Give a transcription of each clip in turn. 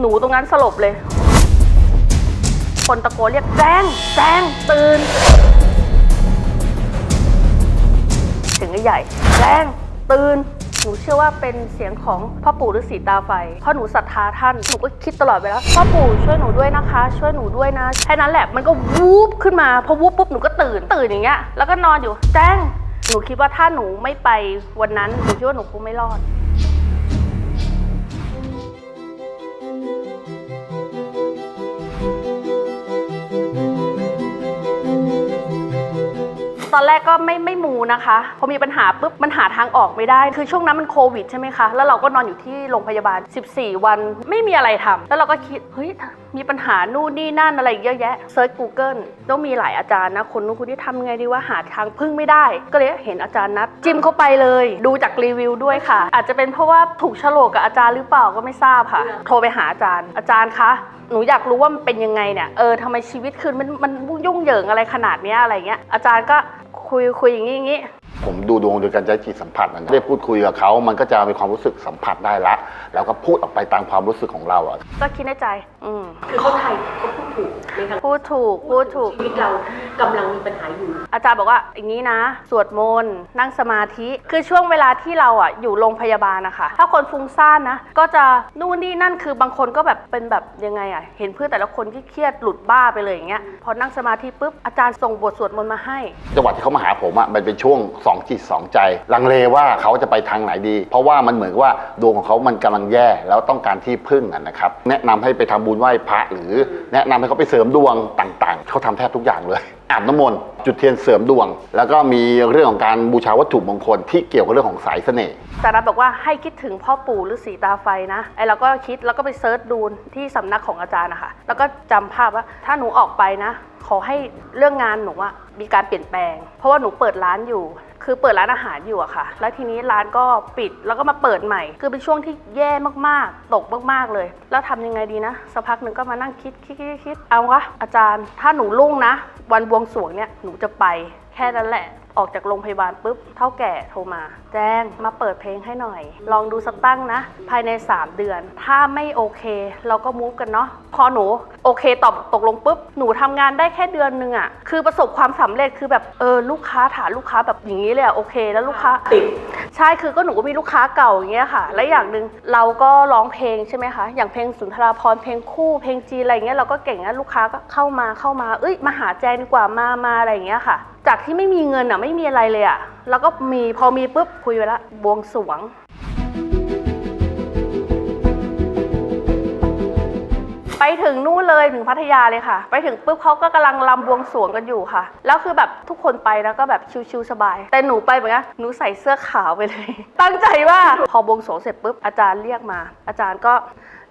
หนูตรงนั้นสลบเลย คนตะโกนเรียกแจ้งแจ้งตื่นเสียงใหญ่แจ้งตื่นหนูเชื่อว่าเป็นเสียงของพ่อปู่ฤาษีตาไฟ เพราะหนูศรัทธาท่าน หนูก็คิดตลอดเวลาพ่อปู่ช่วยหนูด้วยนะคะ ช่วยหนูด้วยนะ แค่นั้นแหละ มันก็วูบขึ้นมา พอวูบปุ๊บหนูก็ตื่น ตื่นอย่างเงี้ย แล้วก็นอนอยู่ แจ้ง หนูคิดว่าถ้าหนูไม่ไปวันนั้น หนูคิดว่าหนูคงไม่รอด อนแรกก็ไม่ไม่มูนะคะพอมีปัญหาปุ๊บมันหาทางออกไม่ได้ คือช่วงนั้นมันโควิดใช่ไหมคะ แล้วเราก็นอนอยู่ที่โรงพยาบาล 14 วันไม่มีอะไรทำแล้วเราก็คิดเฮ้ยมีปัญหานู่นนี่นั่นอะไรเยอะแยะเซิร์ช Google ต้องมีหลายอาจารย์นะคนนู้นคนที่ทำไงดีว่าหาทางพึ่งไม่ได้ ก็เลยเห็นอาจารย์นัดจิ้มเข้าไปเลย ดูจากรีวิวด้วยค่ะ อาจจะเป็นเพราะว่าถูกฉลกกับอาจารย์หรือเปล่าก็ไม่ทราบค่ะ โทรไปหาอาจารย์ อาจารย์คะหนูอยากรู้ว่ามันเป็นยังไงเนี่ย เออทำไมชีวิตคือมันมันยุ่งเหยิงอะไรขนาดนี้อะไรเงี้ย อาจารย์ก็ คุยคุยอย่างนี้อย่างนี้ ผมดูดวงโดยการใช้จิตสัมผัสนะได้พูดคุยกับเขา มันก็จะมีความรู้สึกสัมผัสได้ละ แล้วก็พูดออกไปตามความรู้สึกของเราอะก็คิดในใจ อืมคือเขาไทยเขาพูดถูกในทางพูดถูก พูดถูก ชีวิตเรากำลังมีปัญหาอยู่อาจารย์บอกว่าอย่างนี้นะ สวดมนต์นั่งสมาธิ คือช่วงเวลาที่เราอะอยู่โรงพยาบาลนะคะ ถ้าคนฟุ้งซ่านนะ ก็จะนู่นนี่นั่นคือบางคนก็แบบเป็นแบบยังไงอะ เห็นเพื่อนแต่ละคนที่เครียดหลุดบ้าไปเลยอย่างเงี้ย พอนั่งสมาธิปุ๊บอาจารย์ส่งบทสวดมนต์มาให้ จังหวะที่เขามาหาผมอะมันเป็นช่วงสองจิตสองใจ ลังเลว่าเขาจะไปทางไหนดี เพราะว่ามันเหมือนว่าดวงของเขามันกำลังแย่แล้วต้องการที่พึ่งนะครับ แนะนำให้ไปทำบุญไหว้พระหรือแนะนำให้เขาไปเสริมดวงต่างๆ เขาทำแทบทุกอย่างเลยอาบน้ำมนต์จุดเทียนเสริมดวง แล้วก็มีเรื่องของการบูชาวัตถุมงคลที่เกี่ยวกับเรื่องของสายเสน่ห์อาจารย์นัทบอกว่าให้คิดถึงพ่อปู่ฤาษีตาไฟนะไอเราก็คิดแล้วก็ไปเซิร์ชดูที่สำนักของอาจารย์นะคะแล้วก็จำภาพว่าถ้าหนูออกไปนะ ขอให้เรื่องงานหนูอะมีการเปลี่ยนแปลง เพราะว่าหนูเปิดร้านอยู่ คือเปิดร้านอาหารอยู่อะค่ะ แล้วทีนี้ร้านก็ปิดแล้วก็มาเปิดใหม่ คือเป็นช่วงที่แย่มากๆ ตกมากๆเลย แล้วทำยังไงดีนะสักพักหนึ่งก็มานั่งคิดคิดคิดคิดเอาวะอาจารย์ ถ้าหนูรุ่งนะ วันบวงสรวงเนี่ยหนูจะไปแค่นั้นแหละ ออกจากโรงพยาบาลปุ๊บเท่าแก่โทรมา แจ้งมาเปิดเพลงให้หน่อย ลองดูสักตั้งนะ ภายใน 3 เดือน ถ้าไม่โอเค เราก็มูฟกันเนาะพอหนูโอเคตอบตกลงปุ๊บหนูทำงานได้แค่เดือนหนึงอะ่ะคือประสบความสำเร็จคือแบบเออลูกค้าฐานลูกค้าแบบอย่างนี้เลยอะโอเค แล้วลูกค้าติดใช่คือก็หนูก็มีลูกค้าเก่าอย่างเงี้ยค่ะ และอย่างหนึ่งเราก็ร้องเพลงใช่ไหมคะอย่างเพลงสุนทราภรณ์เพลงคู่เพลงจีนอะไรเงี้ยเราก็เก่งนะลูกค้าก็เข้ามาเข้ามาเอ้ยมาหาแจนดีกว่ามามาอะไรอย่างเงี้ยค่ะ จากที่ไม่มีเงินอะไม่มีอะไรเลยอะแล้วก็มีพอมีปุ๊บคุยไปละบวงสรวง ไปถึงนู่นเลยถึงพัทยาเลยค่ะ ไปถึงปุ๊บเขาก็กำลังลำบวงสรวงกันอยู่ค่ะ แล้วคือแบบทุกคนไปแล้วก็แบบชิวๆสบาย แต่หนูไปเหมือนกันหนูใส่เสื้อขาวไปเลย ตั้งใจว่าพอบวงสรวงเสร็จปุ๊บอาจารย์เรียกมา อาจารย์ก็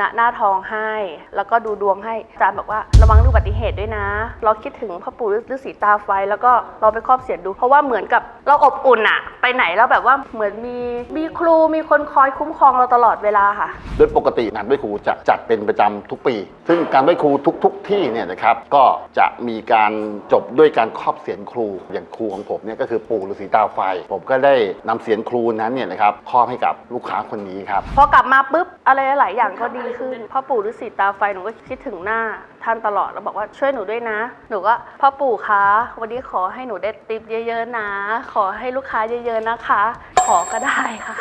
ณหน้าทองให้ แล้วก็ดูดวงให้อาจารย์บอกว่าระวังอุบัติเหตุด้วยนะ เราคิดถึงพ่อปู่ฤาษีตาไฟ แล้วก็เราไปครอบเสียนดู เพราะว่าเหมือนกับเราอบอุ่นอะไปไหนแล้วแบบว่าเหมือนมีมีครูมีคนคอยคุ้มครองเราตลอดเวลาค่ะ โดยปกติงานไหว้ครูจะจัดเป็นประจำทุกปี ซึ่งการไหว้ครูทุก ๆ ที่เนี่ยนะครับก็จะมีการจบด้วยการครอบเสียนครู อย่างครูของผมเนี่ยก็คือปู่ฤาษีตาไฟ ผมก็ได้นำเสียนครูนั้นเนี่ยนะครับครอบให้กับลูกค้าคนนี้ครับ พอกลับมาปุ๊บอะไรหลายอย่างก็ดีขึ้นพ่อปู่ฤาษีตาไฟหนูก็คิดถึงหน้าท่านตลอดแล้วบอกว่าช่วยหนูด้วยนะ หนูก็พ่อปู่คะวันนี้ขอให้หนูได้ติปเยอะๆนะ ขอให้ลูกค้าเยอะๆนะคะ ขอก็ได้ค่ะ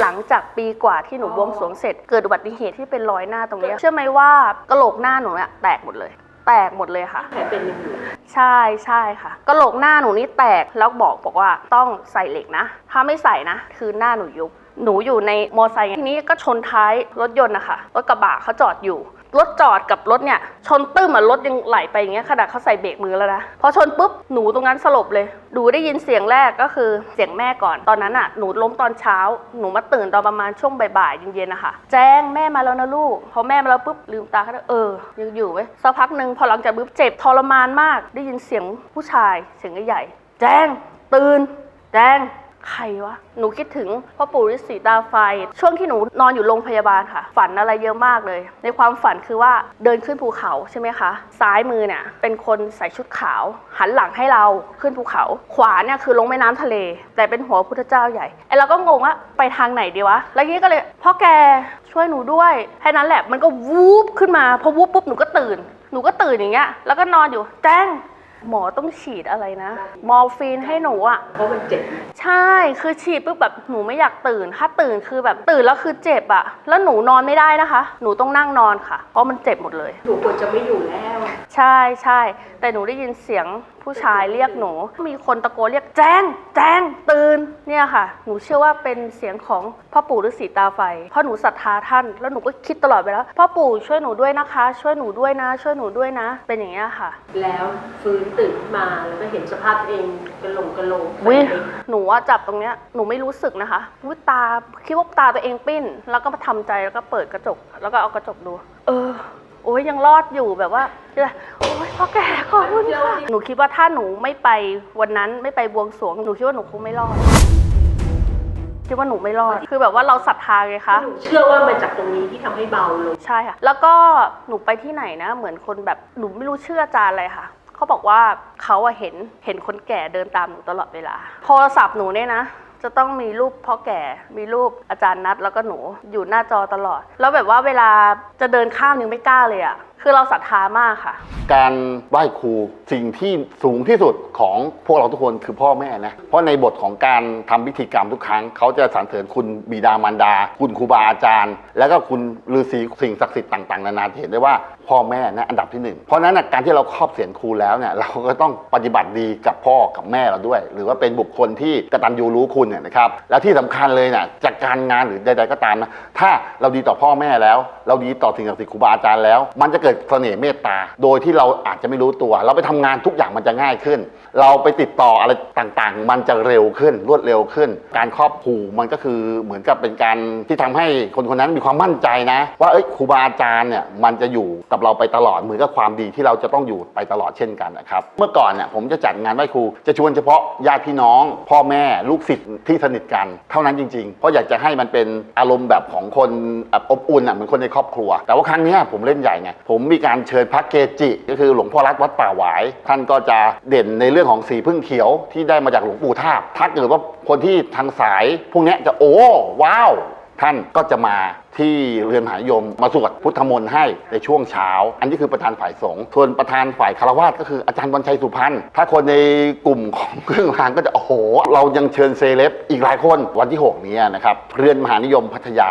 หลังจากปีกว่าที่หนูบวงสรวงเสร็จเกิดอุบัติเหตุที่เป็นรอยหน้าตรงเนี้ยเชื่อไหมว่ากระโหลกหน้าหนูเนี่ยแตกหมดเลย แตกหมดเลยค่ะ แผลเป็นยังอยู่ใช่ใช่ค่ะกระโหลกหน้าหนูนี่แตกแล้วบอกบอกว่าต้องใส่เหล็กนะ ถ้าไม่ใส่นะ คือหน้าหนูยุบหนูอยู่ในมอไซค์ทีนี้ก็ชนท้ายรถยนต์นะคะรถกระบะเขาจอดอยู่ รถจอดกับรถเนี่ยชนตึ้มอะรถยังไหลไปอย่างเงี้ยขนาดเขาใส่เบรกมือแล้วนะพอชนปุ๊บหนูตรงนั้นสลบเลยหนูได้ยินเสียงแรกก็คือเสียงแม่ก่อนตอนนั้นอะหนูล้มตอนเช้า หนูมาตื่นตอนประมาณช่วงบ่ายๆเย็นๆนะคะแจ้งแม่มาแล้วนะลูกพอแม่มาแล้วปุ๊บลืมตาขึ้นมาเออยังอยู่เว้ยสักพักหนึ่งพอหลังจากปุ๊บเจ็บทรมานมาก ได้ยินเสียงผู้ชายเสียงใหญ่แจ้งตื่นแจ้ง ใครวะ หนูคิดถึงพ่อปู่ฤาษีตาไฟ ช่วงที่หนูนอนอยู่โรงพยาบาลค่ะ ฝันอะไรเยอะมากเลย ในความฝันคือว่าเดินขึ้นภูเขาใช่ไหมคะ ซ้ายมือเนี่ยเป็นคนใส่ชุดขาว หันหลังให้เราขึ้นภูเขา ขวาเนี่ยคือลงแม่น้ำทะเล แต่เป็นหัวพุทธเจ้าใหญ่ไอเราก็งงว่าไปทางไหนดีวะ แล้วทีนี้ก็เลยพ่อแกช่วยหนูด้วยแค่นั้นแหละมันก็วูบขึ้นมาพอวูบปุ๊บหนูก็ตื่น หนูก็ตื่นอย่างเงี้ยแล้วก็นอนอยู่แจ้ง หมอต้องฉีดอะไรนะ มอร์ฟีนให้หนูอะเพราะมันเจ็บใช่คือฉีดปุ๊บแบบหนูไม่อยากตื่น ถ้าตื่นคือแบบตื่นแล้วคือเจ็บอะแล้วหนูนอนไม่ได้นะคะ หนูต้องนั่งนอนค่ะ เพราะมันเจ็บหมดเลย หนูควรจะไม่อยู่แล้ว ใช่ใช่แต่หนูได้ยินเสียง ผู้ชายเรียกหนู มีคนตะโกนเรียกแจ้ง แจ้งตื่นเนี่ยค่ะ หนูเชื่อว่าเป็นเสียงของพ่อปู่ฤาษีตาไฟ เพราะหนูศรัทธาท่าน แล้วหนูก็คิดตลอดเวลาพ่อปู่ช่วยหนูด้วยนะคะ ช่วยหนูด้วยนะ ช่วยหนูด้วยนะ เป็นอย่างเงี้ยค่ะ แล้วฟื้นตื่นขึ้นมาแล้วก็เห็นสภาพตัวเองกระโหลกกระโหลกวิหนูว่าจับตรงเนี้ยหนูไม่รู้สึกนะคะวิตาคิดว่าตาตัวเองปิ้น แล้วก็มาทำใจแล้วก็เปิดกระจก แล้วก็เอากระจกดู เออโอ้ยยังรอดอยู่แบบว่าโอ้ย พ่อแก่ขอบคุณค่ะหนูคิดว่าถ้าหนูไม่ไปวันนั้นไม่ไปบวงสรวงหนูคิดว่าหนูคงไม่รอดคิดว่าหนูไม่รอด คือแบบว่าเราศรัทธาไงคะ หนูเชื่อว่ามาจากตรงนี้ที่ทำให้เบาลง ใช่ค่ะ แล้วก็หนูไปที่ไหนนะ เหมือนคนแบบหนูไม่รู้เชื่ออาจารย์อะไรค่ะ เขาบอกว่าเขาอะเห็นเห็นคนแก่เดินตามหนูตลอดเวลา โทรศัพท์หนูเนี่ยนะ จะต้องมีรูปพ่อแก่ มีรูปอาจารย์นัดแล้วก็หนูอยู่หน้าจอตลอด แล้วแบบว่าเวลาจะเดินข้ามยังไม่กล้าเลยอะ คือเราศรัทธามากค่ะ การไหว้ครูสิ่งที่สูงที่สุดของพวกเราทุกคนคือพ่อแม่นะ เพราะในบทของการทำพิธีกรรมทุกครั้ง เขาจะสรรเสริญคุณบิดามารดา คุณครูบาอาจารย์ แล้วก็คุณฤาษีสิ่งศักดิ์สิทธิ์ต่างๆ นานาที่เห็นได้ว่าพ่อแม่นะอันดับที่หนึ่งเพราะฉะนั้นนะการที่เราครอบเสียนครูแล้วเนี่ยเราก็ต้องปฏิบัติดีกับพ่อกับแม่เราด้วย หรือว่าเป็นบุคคลที่กตัญญูรู้คุณเนี่ยนะครับแล้วที่สำคัญเลยเนะจากการงานหรือใด ๆก็ตามนะถ้าเราดีต่อพ่อแม่แล้ว เราดีต่อสิ่งศักดิ์สิทธิ์ครูบาอาจารย์แล้ว มันจะเกิดเสน่ห์เมตตา โดยที่เราอาจจะไม่รู้ตัว เราไปทำงานทุกอย่างมันจะง่ายขึ้น เราไปติดต่ออะไรต่างๆ มันจะเร็วขึ้นรวดเร็วขึ้น การครอบครูมันก็คือเหมือนกับเป็นการที่ทำให้คนคนนั้นมีความมั่นใจนะ ว่าเอ้ยครูบาอาจารย์เนี่ยมันจะอยู่กับเราไปตลอดเหมือนกับความดีที่เราจะต้องอยู่ไปตลอดเช่นกันนะครับเมื่อก่อนเนี่ยผมจะจัดงานไหว้ครูจะชวนเฉพาะญาติพี่น้อง พ่อแม่ลูกศิษย์ที่สนิทกันเท่านั้นจริงๆ เพราะอยากจะให้มันเป็นอารมณ์แบบของคนอบอุ่นอะเหมือนคนในครอบครัว แต่ว่าครั้งนี้ผมเล่นใหญ่ไงผมมีการเชิญพระเกจิ ก็คือหลวงพ่อรัตวัดป่าหวาย ท่านก็จะเด่นในเรื่องของสีพึ่งเขียวที่ได้มาจากหลวงปู่ทาบถ้าเกิดว่าคนที่ทางสายพวกเนี้ยจะโอ้ว้าวท่านก็จะมาที่เรือนหายมมาสวดพุทธมนต์ให้ในช่วงเช้า อันนี้คือประธานฝ่ายสงฆ์ส่วนประธานฝ่ายคารวาสก็คืออาจารย์วันชัยสุพรรณถ้าคนในกลุ่มของเครื่องรางก็จะโอ้โห เรายังเชิญเซเลบอีกหลายคนวันที่ 6 นี้นะครับเรือนมหานิยมพัทยา